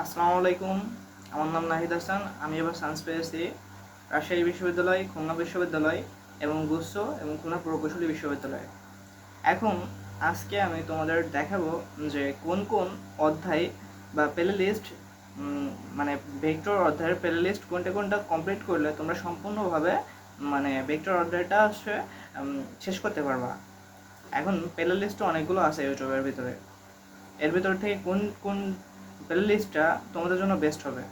আসসালামু আলাইকুম। আমার নাম নাহিদ হাসান। আমি এবার সায়েন্স পেয়েছি রাজশাহী বিশ্ববিদ্যালয়, খুলনা বিশ্ববিদ্যালয় এবং গুচ্ছ এবং খুলনা প্রকৌশলী বিশ্ববিদ্যালয়। এখন আজকে আমি তোমাদের দেখাবো যে কোন কোন অধ্যায় বা প্লে লিস্ট মানে ভেক্টর অধ্যায়ের প্লে লিস্ট কোনটা কোনটা কমপ্লিট করলে তোমরা সম্পূর্ণভাবে মানে ভেক্টর অধ্যায়টা হচ্ছে শেষ করতে পারবা। এখন প্লে লিস্ট অনেকগুলো আছে ইউটিউবের ভিতরে। এর ভিতর থেকে কোন কোন প্লে লিস্টটা তোমাদের জন্য বেস্ট হবে।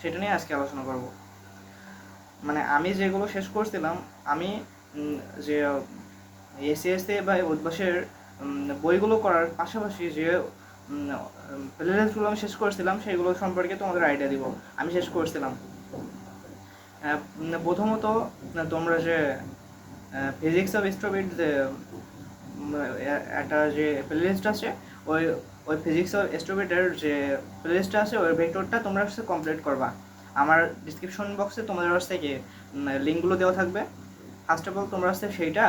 সেটা নিয়ে আজকে আলোচনা করব। মানে আমি যেগুলো শেষ করছিলাম, আমি যে এসিএসসি বা উদ্বাসের বইগুলো করার পাশাপাশি যে প্লে লিস্টগুলো আমি শেষ করছিলাম, সেগুলো সম্পর্কে তোমাদের আইডিয়া দিব। আমি শেষ করছিলাম। প্রথমত, তোমরা যে ফিজিক্স অফ স্ট্রবিট যে একটা যে প্লেলিস্ট আছে, ওই ওই ফিজিক্স অফ স্ট্রবিটের যে প্লেলিস্টটা আছে, ওই ভেক্টরটা তোমরা হচ্ছে কমপ্লিট করবা। আমার ডিসক্রিপশন বক্সে তোমাদের হচ্ছে কি লিঙ্কগুলো দেওয়া থাকবে। ফার্স্ট অফ অল তোমরা হচ্ছে সেইটা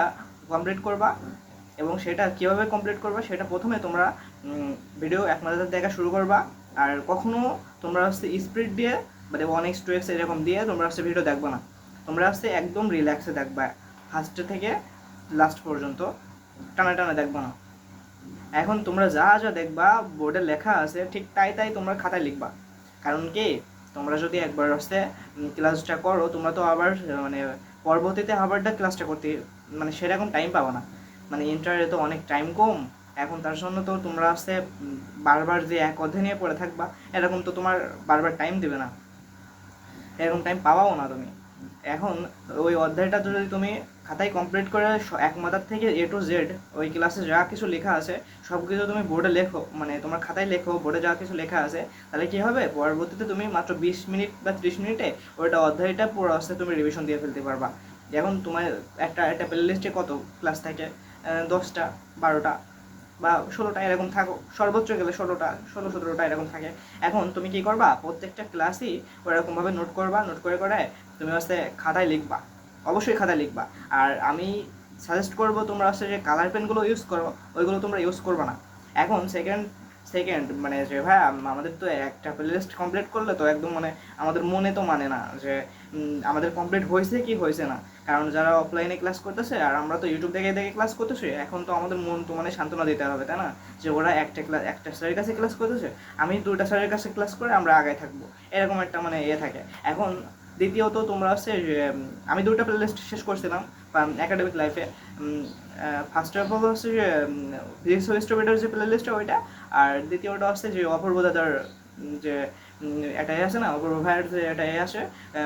কমপ্লিট করবা এবং সেটা কীভাবে কমপ্লিট করবা সেটা প্রথমে তোমরা ভিডিও এক নজর দেখা শুরু করবা। আর কখনো তোমরা হচ্ছে স্পিড দিয়ে মানে ওয়ান এক্স টু এক্স এরকম দিয়ে তোমরা হচ্ছে ভিডিও দেখবা না। তোমরা হচ্ছে একদম রিল্যাক্সে দেখবা ফার্স্টে থেকে লাস্ট পর্যন্ত। টানা টানা দেখবা না। এখন তোমরা যা যা দেখবা, বোর্ডে লেখা আছে, ঠিক তাই তাই তোমরা খাতায় লিখবা। কারণ কি? তোমরা যদি একবার হচ্ছে ক্লাসটা করো, তোমরা তো আবার মানে পরবর্তীতে আবারটা ক্লাসটা করতে মানে সেরকম টাইম পাবো না। মানে ইন্টারে তো অনেক টাইম কম। এখন তার জন্য তো তোমরা হচ্ছে বারবার যে এক অধ্যায় নিয়ে পড়ে থাকবা, এরকম তো তোমার বারবার টাইম দেবে না। এরকম টাইম পাওয়াও না তুমি। এখন ওই অধ্যায়টা যদি তুমি খাতায় কমপ্লিট করে এক মাথার থেকে এ টু জেড ওই ক্লাসে যা কিছু লেখা আছে সব কিছু তুমি বোর্ডে লেখো মানে তোমার খাতায় লেখো বোর্ডে যা কিছু লেখা আছে, তাহলে কি হবে? পরবর্তীতে তুমি মাত্র বিশ মিনিট বা ত্রিশ মিনিটে ওইটা অধ্যায়টা পুরো আসতে তুমি রিভিশন দিয়ে ফেলতে পারবা। এখন তোমার একটা একটা প্লে লিস্টে কত ক্লাস থাকে? দশটা, বারোটা বা ষোলোটা এরকম থাকো, সর্বোচ্চ গেলে ষোলোটা, ষোলো, সতেরোটা এরকম থাকে। এখন তুমি কি করবা? প্রত্যেকটা ক্লাসই ওরকমভাবে নোট করবা নোট করে করে তুমি হচ্ছে খাতায় লিখবা। অবশ্যই খাতায় লিখবা। আর আমি সাজেস্ট করব তোমরা হচ্ছে যে কালার পেনগুলো ইউজ করো, ওইগুলো তোমরা ইউজ করবে না। এখন সেকেন্ড সেকেন্ড মানে যে ভাই আমাদের তো একটা প্লেলিস্ট কমপ্লিট করলে তো একদম মানে আমাদের মনে তো মানে না যে আমাদের কমপ্লিট হয়েছে কি হয়েছে না। কারণ যারা অফলাইনে ক্লাস করতেছে, আর আমরা তো ইউটিউব দেখে দেখে ক্লাস করতেছি, এখন তো আমাদের মন তো মানে সান্ত্বনা দিতে হবে, তাই না? যে ওরা একটা ক্লাস একটা স্যারের কাছে ক্লাস করতেছে, আমি দুটা স্যারের কাছে ক্লাস করে আমরা আগায় থাকব। এরকম একটা মানে ইয়ে থাকে। এখন দ্বিতীয়ত তোমরা হচ্ছে আমি দুটো প্লেলিস্ট শেষ করছিলাম একাডেমিক লাইফে ফার্স্ট অফ অল হচ্ছে যে ফিজিক্স হিস্টোমিটার যে প্লে প্লেলিস্টটা ওইটা, আর দ্বিতীয়টা হচ্ছে যে, অপূর্ব দাদার যে একটা এ আছে না, অপূর্ব ভাইয়ের যে একটা এ আছে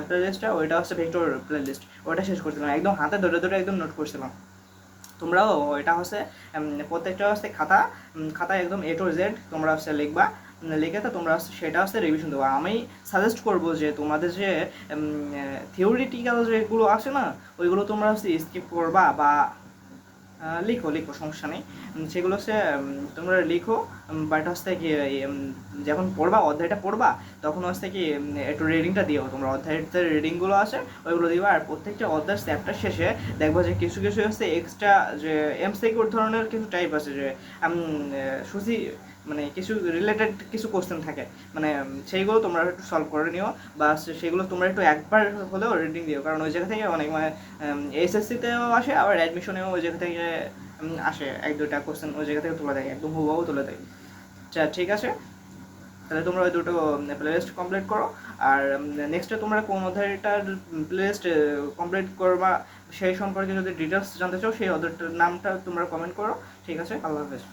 প্লে লিস্টটা ওইটা হচ্ছে ভেক্টর প্লেলিস্ট ওইটা শেষ করছিলাম। একদম হাতে ধরে ধরে একদম নোট করছিলাম। তোমরাও এটা হচ্ছে প্রত্যেকটা হচ্ছে খাতা খাতা একদম এ টু জেড তোমরা হচ্ছে লিখবা। উম, লিখে তো তোমরা সেটা হচ্ছে রিভিশন দেবো। আমি সাজেস্ট করব যে তোমাদের যে থিওরিটিক্যাল যেগুলো আছে না ওইগুলো তোমরা হচ্ছে স্কিপ করবা বা লিখো লিখো সমস্যা নেই। সেগুলো হচ্ছে তোমরা লিখো বাট হচ্ছে কি যখন পড়বা অধ্যায়টা পড়বা তখন হচ্ছে কি একটু রিডিংটা দিও। তোমরা অধ্যায়ের যে রিডিংগুলো আছে ওইগুলো দিবা আর প্রত্যেকটা অধ্যায়ের চ্যাপ্টার শেষে দেখবা যে কিছু কিছু হচ্ছে এক্সট্রা যে এমসিকিউর ধরনের কিছু টাইপ আছে যে সুজি মানে কিছু রিলেটেড কিছু কোশ্চেন থাকে। মানে সেইগুলো তোমরা একটু সলভ করে নিও বা সেগুলো তোমরা একটু একবার হলেও রিডিং দিও। কারণ ওই জায়গা থেকে অনেক মানে এসএসসিতেও আসে, আবার অ্যাডমিশনেও ওই জায়গা থেকে আসে। এক দুটা কোশ্চেন ওই জায়গা থেকে তুলে দেয়, একদম হুবাহু তুলে দেয়। আচ্ছা ঠিক আছে? তাহলে তোমরা ওই দুটো প্লেলিস্ট কমপ্লিট করো। আর নেক্সটে তোমরা কোন অধ্যায়টার প্লেলিস্ট কমপ্লিট করবা সেই সম্পর্কে যদি ডিটেলস জানতে চাও, সেই অধ্যায়টার নামটা তোমরা কমেন্ট করো। ঠিক আছে? আল্লাহ হাফেজ।